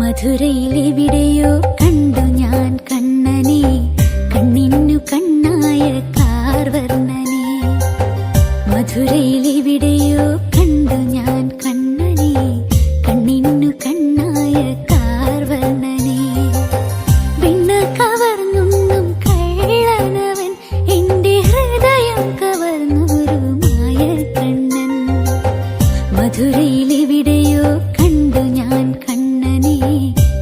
മധുരയിലെവിടെയോ കണ്ടു ഞാൻ കണ്ണനെ. കണ്ണിനു കണ്ണായ കാർവർണനെ. മധുരയിലെവിടെയോ കണ്ടു ഞാൻ കണ്ണനെ. കണ്ണിനു കണ്ണായ കാർവർണനെ. വിണ്ണ കവർന്നൊന്നും കള്ളനവൻ എന്റെ ഹൃദയം കവർന്നൊരു മായ കണ്ണൻ മധുരയിലെവിടെയോ